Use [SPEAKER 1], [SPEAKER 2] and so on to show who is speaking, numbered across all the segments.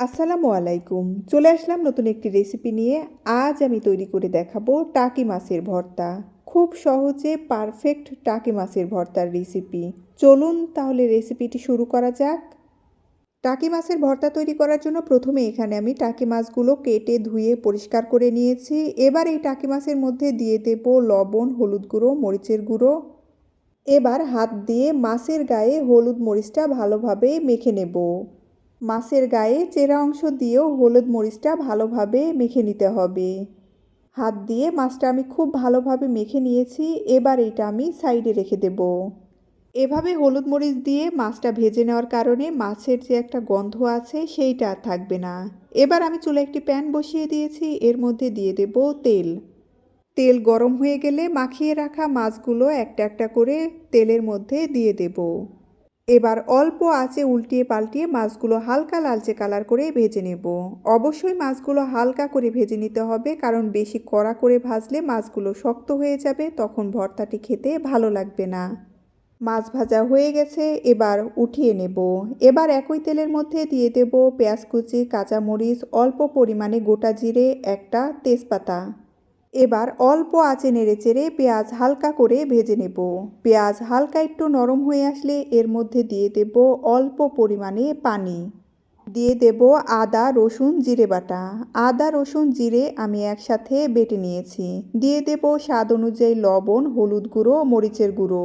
[SPEAKER 1] আসসালামু আলাইকুম। চলে আসলাম নতুন একটি রেসিপি নিয়ে। আজ আমি তৈরি করে দেখাবো টাকি মাছের ভর্তা। খুব সহজে পারফেক্ট টাকি মাছের ভর্তার রেসিপি চলুন তাহলে রেসিপিটি শুরু করা যাক। টাকি মাছের ভর্তা তৈরি করার জন্য প্রথমে এখানে আমি টাকি মাছগুলো কেটে ধুয়ে পরিষ্কার করে নিয়েছি। এবার এই টাকি মাছের মধ্যে দিয়ে দেব লবণ, হলুদ গুঁড়ো, মরিচের গুঁড়ো। এবার হাত দিয়ে মাছের গায়ে হলুদ মরিচটা ভালোভাবে মেখে নেব। মাছের গায়ে চেরা অংশ দিয়েও হলুদ মরিচটা ভালোভাবে মেখে নিতে হবে। হাত দিয়ে মাছটা আমি খুব ভালোভাবে মেখে নিয়েছি, এবার এটা আমি সাইডে রেখে দেব। এভাবে হলুদ মরিচ দিয়ে মাছটা ভেজে নেওয়ার কারণে মাছের যে একটা গন্ধ আছে সেইটা আর থাকবে না। এবার আমি চুলে একটি প্যান বসিয়ে দিয়েছি, এর মধ্যে দিয়ে দেব তেল। তেল গরম হয়ে গেলে মাখিয়ে রাখা মাছগুলো একটা একটা করে তেলের মধ্যে দিয়ে দেব। এবার অল্প আঁচে উল্টিয়ে পাল্টিয়ে মাছগুলো হালকা লালচে কালার করে ভেজে নেব। অবশ্যই মাছগুলো হালকা করে ভেজে নিতে হবে, কারণ বেশি কড়া করে ভাজলে মাছগুলো শক্ত হয়ে যাবে, তখন ভর্তাটি খেতে ভালো লাগবে না। মাছ ভাজা হয়ে গেছে, এবার উঠিয়ে নেব। এবার একই তেলের মধ্যে দিয়ে দেব পেঁয়াজ কুচি, কাঁচামরিচ, অল্প পরিমাণে গোটা জিরে, একটা তেজপাতা। এবার অল্প আঁচে নেড়ে চেড়ে পেঁয়াজ হালকা করে ভেজে নেব। পেঁয়াজ হালকা একটু নরম হয়ে আসলে এর মধ্যে দিয়ে দেব অল্প পরিমাণে পানি। দিয়ে দেব আদা, রসুন, জিরে বাটা। আদা, রসুন, জিরে আমি একসাথে বেটে নিয়েছি। দিয়ে দেব স্বাদ অনুযায়ী লবণ, হলুদ গুঁড়ো, মরিচের গুঁড়ো।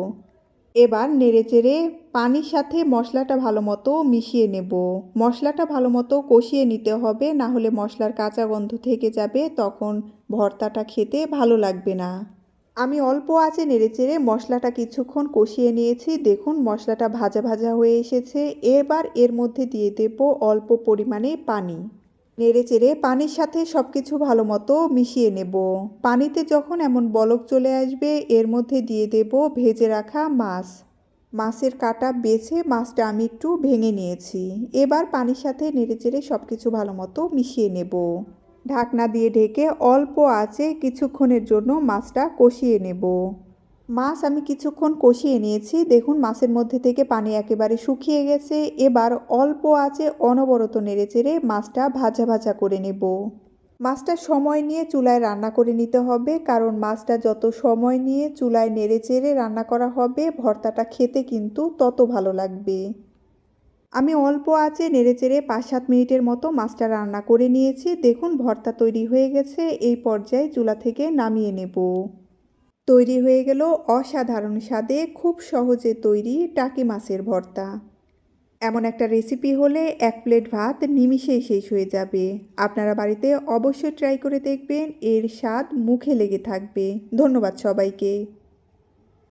[SPEAKER 1] এবার নেড়েচেড়ে পানির সাথে মশলাটা ভালো মতো মিশিয়ে নেব। মশলাটা ভালো মতো কষিয়ে নিতে হবে, না হলে মশলার কাঁচা গন্ধ থেকে যাবে, তখন ভর্তাটা খেতে ভালো লাগবে না। আমি অল্প আছে নেড়েচেড়ে মশলাটা কিছুক্ষণ কষিয়ে নিয়েছি। দেখুন, মশলাটা ভাজা ভাজা হয়ে এসেছে। এবার এর মধ্যে দিয়ে দেব অল্প পরিমাণে পানি। নেড়ে চেড়ে পানির সাথে সব কিছু ভালো মতো মিশিয়ে নেব। পানিতে যখন এমন বলক চলে আসবে, এর মধ্যে দিয়ে দেব ভেজে রাখা মাছ। মাছের কাটা বেছে মাছটা আমি একটু ভেঙে নিয়েছি। এবার পানির সাথে নেড়ে চেড়ে সব কিছু ভালো মতো মিশিয়ে নেব। ঢাকনা দিয়ে ঢেকে অল্প আছে কিছুক্ষণের জন্য মাছটা কষিয়ে নেব। মাছ আমি কিছুক্ষণ কষিয়ে নিয়েছি। দেখুন, মাছের মধ্যে থেকে পানি একেবারে শুকিয়ে গেছে। এবার অল্প আছে অনবরত নেড়ে চেড়ে মাছটা ভাজা ভাজা করে নেব। মাছটা সময় নিয়ে চুলায় রান্না করে নিতে হবে, কারণ মাছটা যত সময় নিয়ে চুলায় নেড়ে চেড়ে রান্না করা হবে, ভর্তাটা খেতে কিন্তু তত ভালো লাগবে। আমি অল্প আছে নেড়ে চেড়ে পাঁচ সাত মিনিটের মতো মাছটা রান্না করে নিয়েছি। দেখুন, ভর্তা তৈরি হয়ে গেছে। এই পর্যায়ে চুলা থেকে নামিয়ে নেব। তৈরি হয়ে গেল অসাধারণ স্বাদে খুব সহজে তৈরি টাকি মাছের ভর্তা। এমন একটা রেসিপি হলে এক প্লেট ভাত নিমিষেই শেষ হয়ে যাবে। আপনারা বাড়িতে অবশ্যই ট্রাই করে দেখবেন, এর স্বাদ মুখে লেগে থাকবে। ধন্যবাদ সবাইকে।